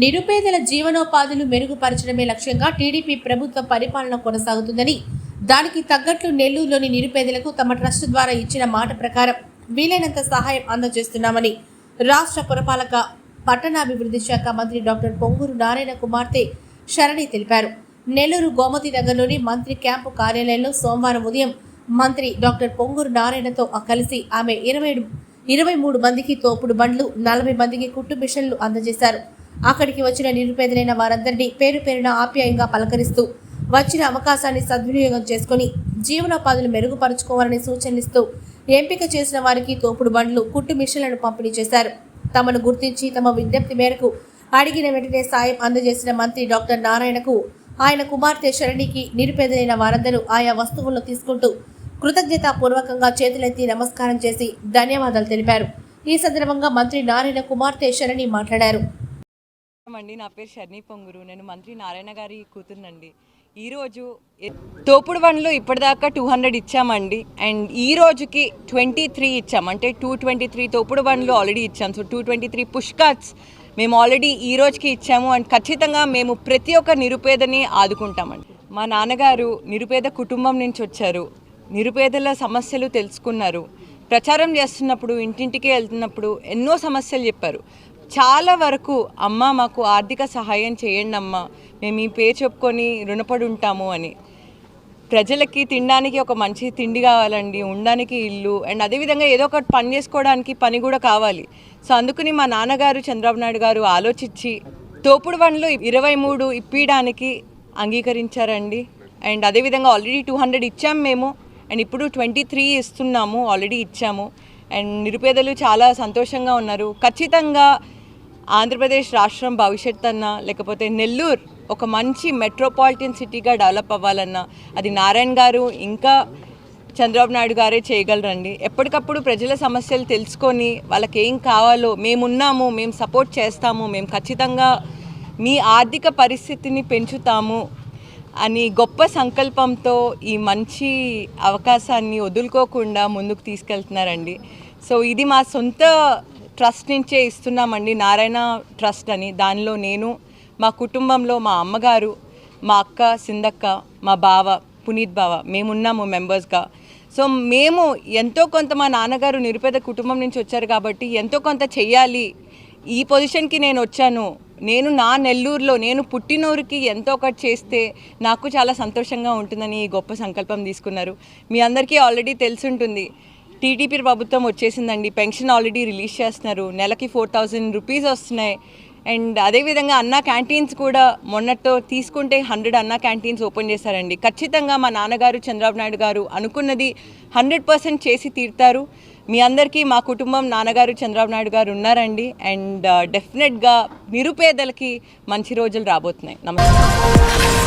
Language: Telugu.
నిరుపేదల జీవనోపాధులు మెరుగుపరచడమే లక్ష్యంగా టీడీపీ ప్రభుత్వ పరిపాలన కొనసాగుతుందని దానికి తగ్గట్లు నెల్లూరులోని నిరుపేదలకు తమ ట్రస్ట్ ద్వారా ఇచ్చిన మాట ప్రకారం వీలైనంత సహాయం అందజేస్తున్నామని రాష్ట్ర పురపాలక పట్టణాభివృద్ధి శాఖ మంత్రి డాక్టర్ పొంగూరు నారాయణ కుమార్తె శరణి తెలిపారు. నెల్లూరు గోమతి నగర్లోని మంత్రి క్యాంపు కార్యాలయంలో సోమవారం ఉదయం మంత్రి డాక్టర్ పొంగూరు నారాయణతో కలిసి ఆమె ఇరవై ఇరవై మూడు మందికి తోపుడు బండ్లు నలభై మందికి కుట్టు మిషన్లు అందజేశారు. అక్కడికి వచ్చిన నిరుపేదలైన వారందరినీ పేరు పేరున ఆప్యాయంగా పలకరిస్తూ వచ్చిన అవకాశాన్ని సద్వినియోగం చేసుకుని జీవనోపాధులు మెరుగుపరుచుకోవాలని సూచనలిస్తూ ఎంపిక చేసిన వారికి తోపుడు బండ్లు కుట్టు మిషన్లను పంపిణీ చేశారు. తమను గుర్తించి తమ విజ్ఞప్తి మేరకు అడిగిన వెంటనే సాయం అందజేసిన మంత్రి డాక్టర్ నారాయణకు ఆయన కుమార్తె శరణికి నిరుపేదలైన వారందరూ ఆయా వస్తువులను తీసుకుంటూ కృతజ్ఞతాపూర్వకంగా చేతులెత్తి నమస్కారం చేసి ధన్యవాదాలు తెలిపారు. ఈ సందర్భంగా మంత్రి నారాయణ కుమార్తె శరణి మాట్లాడారు. అండి. నా పేరు షర్ణి పొంగురు. నేను మంత్రి నారాయణ గారి కూతురునండి. ఈరోజు తోపుడు బండ్లు ఇప్పటిదాకా టూ హండ్రెడ్ ఇచ్చామండి. అండ్ ఈ రోజుకి ట్వంటీ త్రీ ఇచ్చాం. అంటే టూ ట్వంటీ త్రీ తోపుడు బండ్లు ఆల్రెడీ ఇచ్చాం. So two twenty three push carts మేము ఆల్రెడీ ఈ రోజుకి ఇచ్చాము. అండ్ ఖచ్చితంగా మేము ప్రతి ఒక్క నిరుపేదని ఆదుకుంటామండి. మా నాన్నగారు నిరుపేద కుటుంబం నుంచి వచ్చారు. నిరుపేదల సమస్యలు తెలుసుకున్నారు. ప్రచారం చేస్తున్నప్పుడు ఇంటింటికి వెళ్తున్నప్పుడు ఎన్నో సమస్యలు చెప్పారు. చాలా వరకు అమ్మ మాకు ఆర్థిక సహాయం చేయండి అమ్మ. మేము ఈ పేరు చెప్పుకొని రుణపడి ఉంటాము అని. ప్రజలకి తినడానికి ఒక మంచి తిండి కావాలండి ఉండడానికి ఇల్లు అండ్ అదేవిధంగా ఏదో ఒకటి పని చేసుకోవడానికి పని కూడా కావాలి. సో అందుకని మా నాన్నగారు చంద్రబాబు నాయుడు గారు ఆలోచించి తోపుడు బండ్లు ఇరవై మూడు ఇప్పించడానికి అంగీకరించారండి. అండ్ అదేవిధంగా ఆల్రెడీ టూ హండ్రెడ్ ఇచ్చాం మేము అండ్ ఇప్పుడు ట్వంటీ త్రీ ఇస్తున్నాము ఆల్రెడీ ఇచ్చాము. అండ్ నిరుపేదలు చాలా సంతోషంగా ఉన్నారు. ఖచ్చితంగా ఆంధ్రప్రదేశ్ రాష్ట్రం భవిష్యత్ అన్నా లేకపోతే నెల్లూరు ఒక మంచి మెట్రోపాలిటన్ సిటీగా డెవలప్ అవ్వాలన్నా అది నారాయణ గారు ఇంకా చంద్రబాబు నాయుడు గారే చేయగలరండి. ఎప్పటికప్పుడు ప్రజల సమస్యలు తెలుసుకొని వాళ్ళకి ఏం కావాలో మేమున్నాము మేము సపోర్ట్ చేస్తాము మేము ఖచ్చితంగా మీ ఆర్థిక పరిస్థితిని పెంచుతాము అని గొప్ప సంకల్పంతో ఈ మంచి అవకాశాన్ని వదులుకోకుండా ముందుకు తీసుకెళ్తున్నారండి. సో ఇది మా సొంత ట్రస్ట్ నుంచే ఇస్తున్నామండి నారాయణ ట్రస్ట్ అని. దానిలో నేను మా కుటుంబంలో మా అమ్మగారు మా అక్క సిందక్క మా బావ పునీత్ బావ మేమున్నాము మెంబర్స్గా సో మేము ఎంతో కొంత మా నాన్నగారు నిరుపేద కుటుంబం నుంచి వచ్చారు కాబట్టి ఎంతో కొంత చెయ్యాలి. ఈ పొజిషన్కి నేను వచ్చాను. నేను నా నెల్లూరులో నేను పుట్టినూరికి ఎంతో ఒకటి చేస్తే నాకు చాలా సంతోషంగా ఉంటుందని ఈ గొప్ప సంకల్పం తీసుకున్నారు. మీ అందరికీ ఆల్రెడీ తెలిసి ఉంటుంది. టీడీపీ ప్రభుత్వం వచ్చేసిందండి. పెన్షన్ ఆల్రెడీ రిలీజ్ చేస్తున్నారు. నెలకి ఫోర్ థౌజండ్ రూపీస్ వస్తున్నాయి. అండ్ అదేవిధంగా అన్న క్యాంటీన్స్ కూడా మొన్నతో తీసుకుంటే హండ్రెడ్ అన్న క్యాంటీన్స్ ఓపెన్ చేశారండి. ఖచ్చితంగా మా నాన్నగారు చంద్రబాబు నాయుడు గారు అనుకున్నది హండ్రెడ్ పర్సెంట్ చేసి తీరుతారు. మీ అందరికీ మా కుటుంబం నాన్నగారు చంద్రబాబు నాయుడు గారు ఉన్నారండి. అండ్ డెఫినెట్గా నిరుపేదలకి మంచి రోజులు రాబోతున్నాయి. నమస్కారం.